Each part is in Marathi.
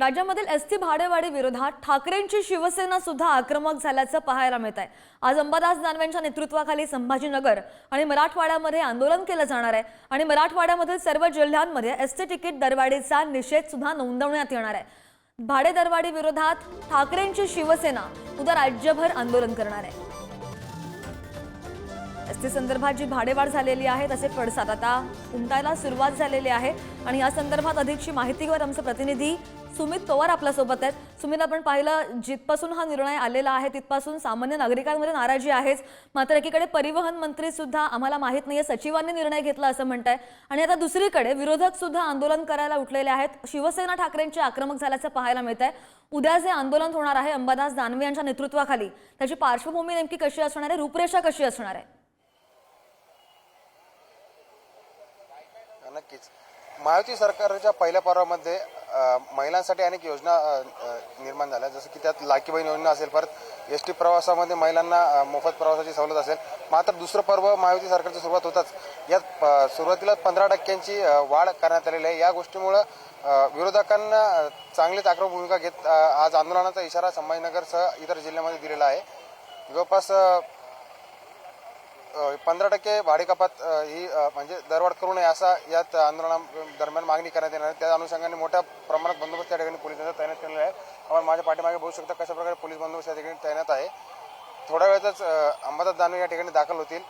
राज्यामधील एस टी भाडेवाढी विरोधात ठाकरेंची शिवसेना सुद्धा आक्रमक झाल्याचं पाहायला मिळत आहे. आज अंबादास दानवेंच्या नेतृत्वाखाली संभाजीनगर आणि मराठवाड्यामध्ये आंदोलन केलं जाणार आहे आणि मराठवाड्यामधील सर्व जिल्ह्यांमध्ये एस टी तिकीट दरवाढीचा निषेध सुद्धा नोंदवण्यात येणार आहे. भाडे दरवाढी विरोधात ठाकरेंची शिवसेना उद्या राज्यभर आंदोलन करणार आहे. एस टी संदर्भात जी भाडेवाढ झालेली आहे तसे पडसाद. आता उमटायला सुरुवात झालेली आहे आणि या संदर्भात अधिकची माहिती घेऊन आमचे प्रतिनिधी सुमित पवार आपल्यासोबत आहेत. सुमित आपण पाहिलं जिथपासून हा निर्णय आलेला आहे तिथपासून सामान्य नागरिकांमध्ये नाराजी आहेच. मात्र एकीकडे परिवहन मंत्री सुद्धा आम्हाला माहीत नाहीये सचिवांनी निर्णय घेतला असं म्हणताय. आणि आता दुसरीकडे विरोधक सुद्धा आंदोलन करायला उठलेले आहेत. शिवसेना ठाकरेंची आक्रमक झाल्याचं पाहायला मिळत आहे उद्या जे आंदोलन होणार आहे अंबादास दानवे यांच्या नेतृत्वाखाली त्याची पार्श्वभूमी नेमकी कशी असणार आहे रूपरेषा कशी असणार आहे? नक्कीच. महायुती सरकारच्या पहिल्या पर्वामध्ये महिलांसाठी अनेक योजना निर्माण झाल्या. जसं की त्यात लाकी बहीण योजना असेल परत एस टी प्रवासामध्ये महिलांना मोफत प्रवासाची सवलत असेल. मात्र दुसरं पर्व महायुती सरकारची सुरुवात होताच. यात प- सुरुवातीला पंधरा टक्क्यांची वाढ करण्यात आलेली आहे. या गोष्टीमुळं विरोधकांना चांगलीच आक्रमक भूमिका घेत आज आंदोलनाचा इशारा संभाजीनगरसह इतर जिल्ह्यामध्ये दिलेला आहे. जवळपास पंधरा टक्के भाडेकपात ही म्हणजे दरवाढ करू नये असा यात आंदोलना दरम्यान मागणी करण्यात येणार आहे. त्या अनुषंगाने मोठ्या प्रमाणात बंदोबस्त त्या ठिकाणी पोलिसांचा तैनात केलेला आहे. आपण माझ्या पाठीमागे बघू शकता कशाप्रकारे पोलीस बंदोबस्त या ठिकाणी तैनात आहे. थोड्या वेळातच अंबादास दानवे या ठिकाणी दाखल होतील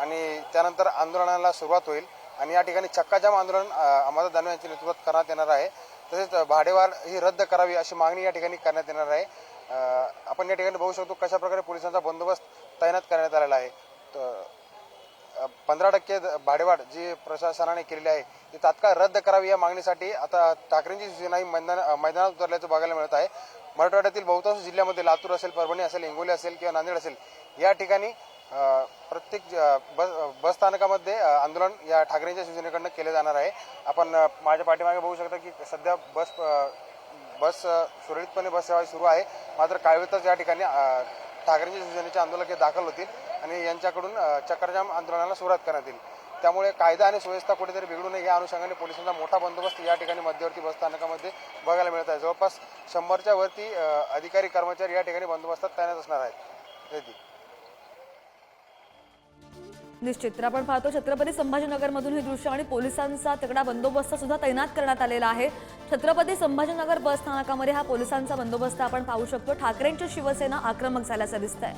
आणि त्यानंतर आंदोलनाला सुरुवात होईल आणि या ठिकाणी चक्काजाम आंदोलन अंबादास दानवे यांच्या नेतृत्वात करण्यात येणार आहे. तसेच भाडेवाढ ही रद्द करावी अशी मागणी या ठिकाणी करण्यात येणार आहे. आपण या ठिकाणी बघू शकतो कशाप्रकारे पोलिसांचा बंदोबस्त तैनात करण्यात आलेला आहे. पंधरा टक्के द- भाडेवाढ जी प्रशासनाने केलेली आहे ती तात्काळ रद्द करावी या मागणीसाठी आता ठाकरेंची शिवसेना ही मैदान मैदानात उतरल्याचं बघायला मिळत आहे. मराठवाड्यातील बहुतांश जिल्ह्यामध्ये लातूर असेल परभणी असेल हिंगोली असेल किंवा नांदेड असेल या ठिकाणी प्रत्येक ज- बस बस स्थानकामध्ये आंदोलन या ठाकरेंच्या शिवसेनेकडनं केले जाणार आहे. आपण माझ्या पाठीमागे बघू शकता की सध्या बस बस सुरळीतपणे बस सेवा सुरू आहे. मात्र काळवेतच या ठिकाणी ठाकरे ठाकरेंच्या शिवसेनेचे आंदोलक हे दाखल होतील आणि यांच्याकडून चक्करजाम आंदोलनाला सुरुवात करण्यात येईल. त्यामुळे कायदा आणि सुव्यवस्था कुठेतरी बिघडू नये या अनुषंगाने पोलिसांचा मोठा बंदोबस्त या ठिकाणी मध्यवर्ती बस स्थानकामध्ये बघायला मिळत आहे. जवळपास शंभरच्या वरती अधिकारी कर्मचारी या ठिकाणी बंदोबस्तात तैनात असणार आहेत. निश्चित. तर आपण पाहतो छत्रपती संभाजीनगरमधून हे दृश्य आणि पोलिसांचा तगडा बंदोबस्त सुद्धा तैनात करण्यात आलेला आहे. छत्रपती संभाजीनगर बस स्थानकामध्ये हा पोलिसांचा बंदोबस्त आपण पाहू शकतो. ठाकरेंची शिवसेना आक्रमक झाल्याचं दिसतंय.